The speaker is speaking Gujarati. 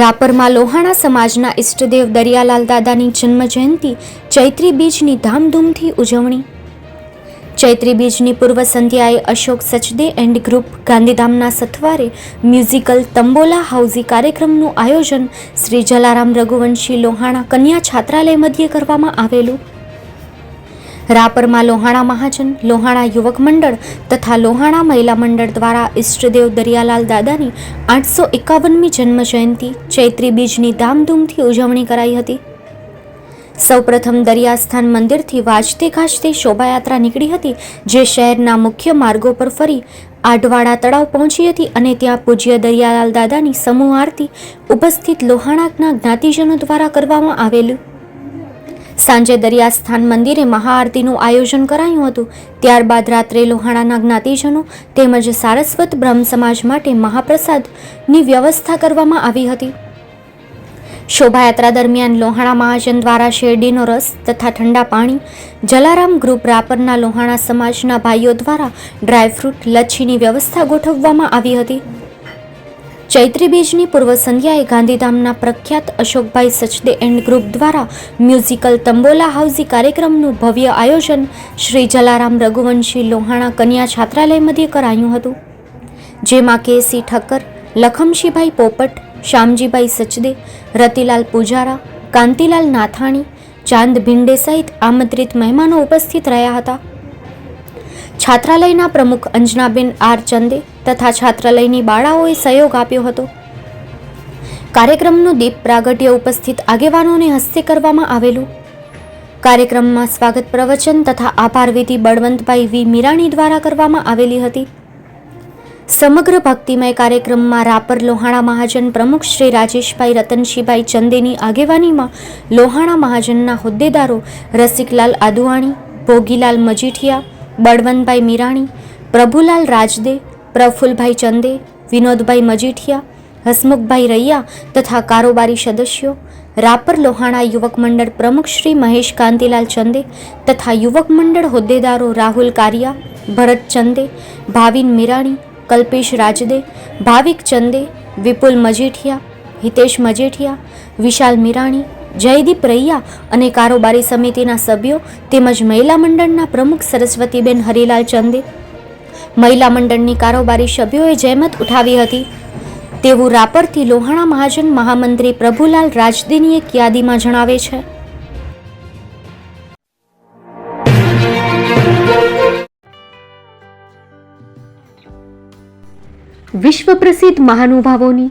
રાપરમાં લોહાણા સમાજના ઈષ્ટદેવ દરિયાલાલ દાદાની જન્મજયંતિ ચૈત્રી બીજની ધામધૂમથી ઉજવણી. ચૈત્રી બીજની પૂર્વ સંધ્યાએ અશોક સચદે એન્ડ ગ્રુપ ગાંધીધામના સથવારે મ્યુઝિકલ તંબોલા હાઉઝી કાર્યક્રમનું આયોજન શ્રી જલારામ રઘુવંશી લોહાણા કન્યા છાત્રાલય મધ્યે કરવામાં આવેલું. રાપરમાં લોહાણા મહાજન, લોહાણા યુવક મંડળ તથા લોહાણા મહિલા મંડળ દ્વારા ઈષ્ટદેવ દરિયાલાલ દાદાની આઠસો એકાવનમી જન્મ જયંતિ ચૈત્રી બીજની ધામધૂમથી ઉજવણી કરાઈ હતી. સૌપ્રથમ દરિયાસ્થાન મંદિરથી વાજતે ગાજતે શોભાયાત્રા નીકળી હતી, જે શહેરના મુખ્ય માર્ગો પર ફરી આડવાડા તળાવ પહોંચી હતી અને ત્યાં પૂજ્ય દરિયાલાલ દાદાની સમૂહ આરતી ઉપસ્થિત લોહાણાના જ્ઞાતિજનો દ્વારા કરવામાં આવેલું સાંજે દરિયાસ્થાન મંદિરે મહાઆરતીનું આયોજન કરાયું હતું. ત્યારબાદ રાત્રે લોહાણાના જ્ઞાતિજનો તેમજ સારસ્વત બ્રહ્મ સમાજ માટે મહાપ્રસાદની વ્યવસ્થા કરવામાં આવી હતી. શોભાયાત્રા દરમિયાન લોહાણા મહાજન દ્વારા શેરડીનો રસ તથા ઠંડા પાણી, જલારામ ગ્રુપ રાપરના લોહાણા સમાજના ભાઈઓ દ્વારા ડ્રાયફ્રૂટ, લચ્છીની વ્યવસ્થા ગોઠવવામાં આવી હતી. ચૈત્રી બીજની પૂર્વ સંધ્યાએ ગાંધીધામના પ્રખ્યાત અશોકભાઈ સચદે એન્ડ ગ્રુપ દ્વારા મ્યુઝિકલ તંબોલા હાઉસી કાર્યક્રમનું ભવ્ય આયોજન શ્રી જલારામ રઘુવંશી લોહાણા કન્યા છાત્રાલય મધ્યે કરાયું હતું, જેમાં કેસી ઠક્કર, લખમશીભાઈ પોપટ, શ્યામજીભાઈ સચદે, રતિલાલ પૂજારા, કાંતિલાલ નાથાણી, ચાંદ ભીંડે સહિત આમંત્રિત મહેમાનો ઉપસ્થિત રહ્યા હતા. છાત્રાલયના પ્રમુખ અંજનાબેન આર ચંદે તથા છાત્રાલયની બાળાઓએ સહયોગ આપ્યો હતો. કાર્યક્રમનું દીપ પ્રાગટ્ય ઉપસ્થિત આગેવાનોને હસ્તે કરવામાં આવેલું. કાર્યક્રમમાં સ્વાગત પ્રવચન તથા આભારવિધિ બળવંતભાઈ વી મીરાણી દ્વારા કરવામાં આવેલી હતી. સમગ્ર ભક્તિમય કાર્યક્રમમાં રાપર લોહાણા મહાજન પ્રમુખ શ્રી રાજેશભાઈ રતનશીભાઈ ચંદેની આગેવાનીમાં લોહાણા મહાજનના હોદ્દેદારો રસિકલાલ આદુવાણી, ભોગીલાલ મજીઠિયા બળવંતભાઈ મીરાણી, પ્રભુલાલ રાજદે, પ્રફુલભાઈ ચંદે, વિનોદભાઈ મજીઠિયા, હસમુખભાઈ રૈયા તથા કારોબારી સદસ્યો, રાપર લોહાણા યુવક મંડળ પ્રમુખ શ્રી મહેશ કાંતિલાલ ચંદે તથા યુવક મંડળ હોદ્દેદારો રાહુલ કારિયા, ભરત ચંદે, ભાવિન મીરાણી, કલ્પેશ રાજદે, ભાવિક ચંદે, વિપુલ મજીઠિયા, હિતેશ મજીઠિયા, વિશાલ મીરાણી જયદીપ રૈયા અને કારોબારી સમિતિના સભ્યો તેમજ મહિલા મંડળના પ્રમુખ સરસ્વતીબેન હરિલાલ ચંદે. મહિલા મંડળની કારોબારી સભ્યોએ જહેમત ઉઠાવી હતી. તેવું રાપરથી લોહાણા મહાજન મહામંત્રી પ્રભુલાલ રાજદીની એક યાદીમાં જણાવે છે. વિશ્વ પ્રસિદ્ધ મહાનુભાવોની